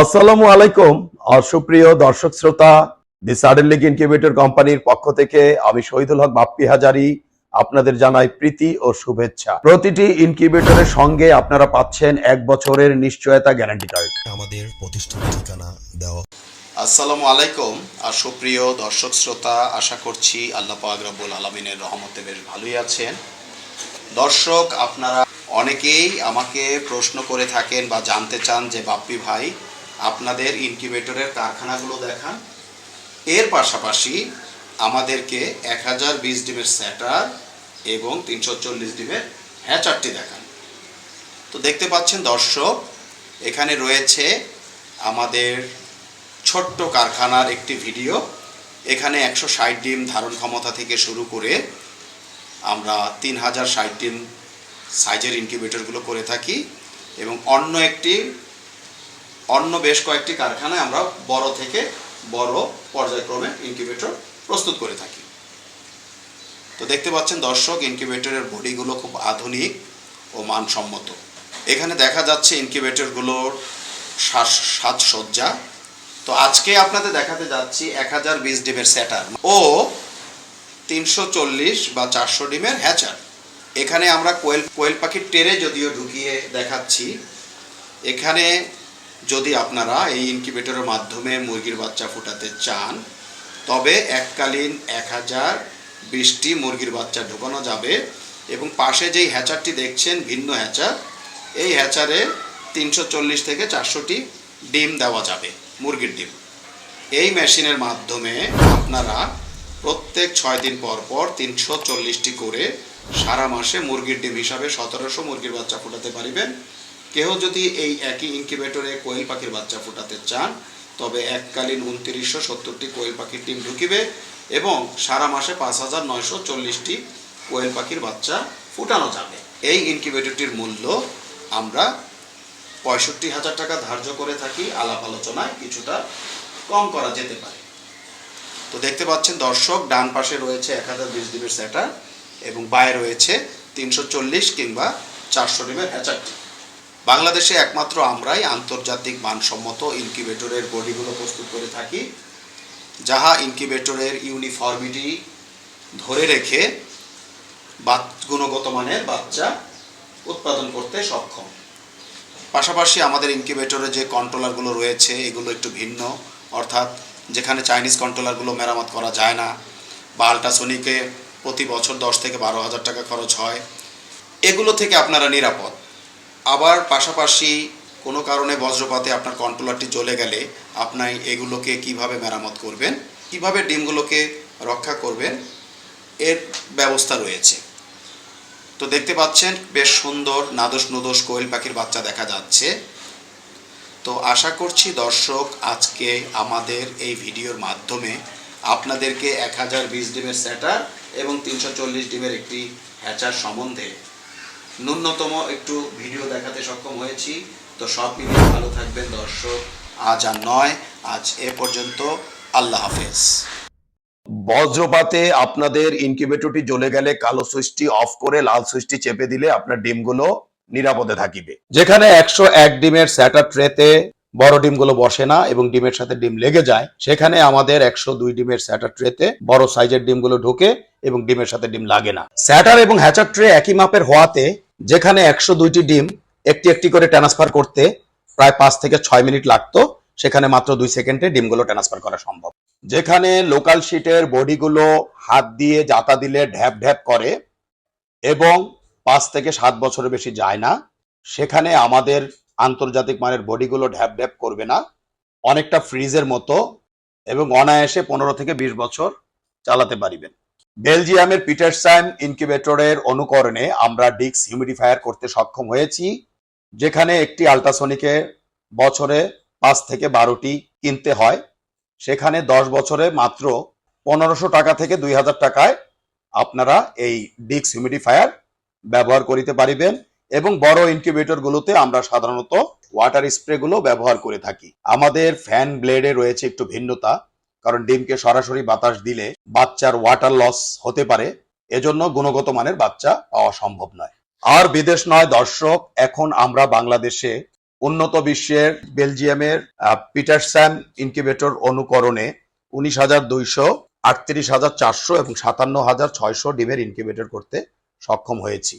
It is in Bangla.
আসসালামু আলাইকুম আর সুপ্রিয় দর্শক শ্রোতা দি সাডেন লিগ ইনকিউবেটর কোম্পানির পক্ষ থেকে আমি শহীদুল হক বাপ্পি হাজারি আপনাদের জানাই প্রীতি ও শুভেচ্ছা। প্রতিটি ইনকিউবেটরের সঙ্গে আপনারা পাচ্ছেন এক বছরের নিশ্চয়তা গ্যারান্টি কার্ড আমাদের প্রতিষ্ঠান ঠিকানা দেওয়া। আসসালামু আলাইকুম আর সুপ্রিয় দর্শক শ্রোতা আশা করছি আল্লাহ পাক রব্বুল আলমিনের রহমতে বেশ ভালোই আছেন। দর্শক আপনারা অনেকেই আমাকে প্রশ্ন করে থাকেন বা জানতে চান যে বাপ্পি ভাই আপনাদের ইনকিউবেটরের কারখানাগুলো দেখান। এর পাশাপাশি আমাদেরকে এক হাজার বিশ ডিমের স্যাটার এবং তিনশো চল্লিশ ডিমের হ্যাচারটি দেখান। তো দেখতে পাচ্ছেন দর্শক, এখানে রয়েছে আমাদের ছোট্ট কারখানার একটি ভিডিও। এখানে একশো ষাট ডিম ধারণ ক্ষমতা থেকে শুরু করে আমরা তিন হাজার ষাট ডিম সাইজের ইনকিউবেটরগুলো করে থাকি এবং অন্য একটি অন্য বেশ কয়েকটি কারখানায় আমরা বড় থেকে বড় পর্যায়ক্রমে ইনকিউবেটর প্রস্তুত করে থাকি। তো দেখতে পাচ্ছেন দর্শক ইনকিউবেটরের বডিগুলো খুব আধুনিক ও মানসম্মত। এখানে দেখা যাচ্ছে ইনকিউবেটরগুলোর সাজ- সাজসজ্জা। তো আজকে আপনাদের দেখাতে যাচ্ছি এক হাজার বিশ ডিমের স্যাটার ও তিনশো চল্লিশ বা চারশো ডিমের হ্যাচার। এখানে আমরা কোয়েল কোয়েল পাখির টেরে যদিও ঢুকিয়ে দেখাচ্ছি, এখানে যদি আপনারা এই ইনকিউবেটরের মাধ্যমে মুরগির বাচ্চা ফোটাতে চান, তবে এককালীন এক হাজার বিশটি মুরগির বাচ্চা ঢোকানো যাবে এবং পাশে যেই হ্যাচারটি দেখছেন, ভিন্ন হ্যাচার, এই হ্যাচারে তিনশো চল্লিশ থেকে চারশোটি ডিম দেওয়া যাবে, মুরগির ডিম। এই মেশিনের মাধ্যমে আপনারা প্রত্যেক ছয় দিন পর পর তিনশো চল্লিশটি করে সারা মাসে মুরগির ডিম হিসাবে সতেরোশো মুরগির বাচ্চা ফোটাতে পারিবেন। কেউ যদি এই একই ইনকিউবেটরে কোয়েল পাখির বাচ্চা ফোটাতে চান, তবে এককালীন উনত্রিশশো সত্তরটি কোয়েল পাখির ডিম ঢুকিবে এবং সারা মাসে পাঁচ হাজার নয়শো চল্লিশটি কোয়েল পাখির বাচ্চা ফুটানো যাবে। এই ইনকিউবেটরটির মূল্য আমরা পঁয়ষট্টি হাজার টাকা ধার্য করে থাকি। আলাপ আলোচনায় কিছুটা কম করা যেতে পারে। তো দেখতে পাচ্ছেন দর্শক, ডান পাশে রয়েছে এক হাজার বিশ ডিমের স্যাটার এবং বায়ে রয়েছে তিনশো চল্লিশ কিংবা চারশো ডিমের হ্যাচারটি বাংলাদেশে একমাত্র আমরাই আন্তর্জাতিক মানসম্মত ইনকিউবেটরের বডিগুলো প্রস্তুত করে থাকি, যাহা ইনকিউবেটরের ইউনিফর্মিটি ধরে রেখে গুণগত মানের বাচ্চা উৎপাদন করতে সক্ষম। পাশাপাশি আমাদের ইনকিউবেটরে যে কন্ট্রোলারগুলো রয়েছে, এগুলো একটু ভিন্ন। অর্থাৎ যেখানে চাইনিজ কন্ট্রোলারগুলো মেরামত করা যায় না, বা আল্ট্রাসোনিকে প্রতি বছর দশ থেকে বারো হাজার টাকা খরচ হয়। এগুলো থেকে আপনারা নিরাপদ। আবার পাশাপাশি কোনো কারণে বজ্রপাতে আপনার কন্ট্রোলারটি জ্বলে গেলে আপনি এগুলোকে কীভাবে মেরামত করবেন, কীভাবে ডিমগুলোকে রক্ষা করবেন, এর ব্যবস্থা রয়েছে। তো দেখতে পাচ্ছেন বেশ সুন্দর নাদোষ নুদোষ কোয়েল পাখির বাচ্চা দেখা যাচ্ছে। তো আশা করছি দর্শক, আজকে আমাদের এই ভিডিওর মাধ্যমে আপনাদেরকে এক হাজার বিশ ডিমের স্যাটার এবং তিনশো চল্লিশ ডিমের একটি হ্যাচার সম্বন্ধে ন্যূনতম একটু ভিডিও দেখাতে সক্ষম হয়েছি। তো সব মিলিয়ে ভালো থাকবেন দর্শক। আজ আর নয়, আজ এ পর্যন্ত। আল্লাহ হাফেজ। বজ্রপাতে আপনাদের ইনকিউবেটরটি জ্বলে গেলে কালো সুইচটি অফ করে লাল সুইচটি চেপে দিলে আপনার ডিমগুলো নিরাপদে থাকিবে। যেখানে একশো এক ডিমের স্যাটার ট্রেতে বড় ডিমগুলো বসে না এবং ডিমের সাথে ডিম লেগে যায়, সেখানে আমাদের একশো দুই ডিমের স্যাটার ট্রেতে বড় সাইজের ডিমগুলো ঢোকে এবং ডিমের সাথে ডিম লাগে না। স্যাটার এবং হ্যাচার ট্রে একই মাপের হওয়াতে যেখানে একশো দুইটি ডিম একটি একটি করে ট্রান্সফার করতে প্রায় পাঁচ থেকে ছয় মিনিট লাগতো, সেখানে মাত্র দুই সেকেন্ডে ডিমগুলো ট্রান্সফার করা সম্ভব। যেখানে লোকাল শিটের বডিগুলো হাত দিয়ে জাতা দিলে ঢ্যাপ ঢ্যাপ করে এবং পাঁচ থেকে সাত বছরের বেশি যায় না, সেখানে আমাদের আন্তর্জাতিক মানের বডিগুলো ঢ্যাপ ঢ্যাপ করবে না, অনেকটা ফ্রিজের মতো এবং অনায়াসে পনেরো থেকে বিশ বছর চালাতে পারিবেন। বেলজিয়ামের পিটারসাইম ইনকিউবেটরের অনুকরণে আমরা ডিক্স হিউমিডিফায়ার করতে সক্ষম হয়েছি, যেখানে একটি আল্ট্রাসনিকে বছরে পাঁচ থেকে বারোটি কিনতে হয়। সেখানে দশ বছরে মাত্র পনেরোশো টাকা থেকে দুই হাজার টাকায় আপনারা এই ডিক্স হিউমিডিফায়ার ব্যবহার করিতে পারিবেন এবং বড় ইনকিউবেটর গুলোতে আমরা সাধারণত ওয়াটার স্প্রেগুলো ব্যবহার করে থাকি। আমাদের ফ্যান ব্লেডে রয়েছে একটু ভিন্নতা কারণ ডিমকে সরাসরি বাতাস দিলে বাচ্চার ওয়াটার লস হতে পারে। এজন্য গুণগত মানের বাচ্চা পাওয়া সম্ভব নয়। আর বিদেশ নয়, দর্শক, এখন আমরা বাংলাদেশে উন্নত বিশ্বের বেলজিয়ামের পিটারস্যান ইনকিউবেটর অনুকরণে উনিশ হাজার দুইশো আটত্রিশ হাজার চারশো এবং সাতান্ন হাজার ছয়শো ডিমের ইনকিউবেটর করতে সক্ষম হয়েছি।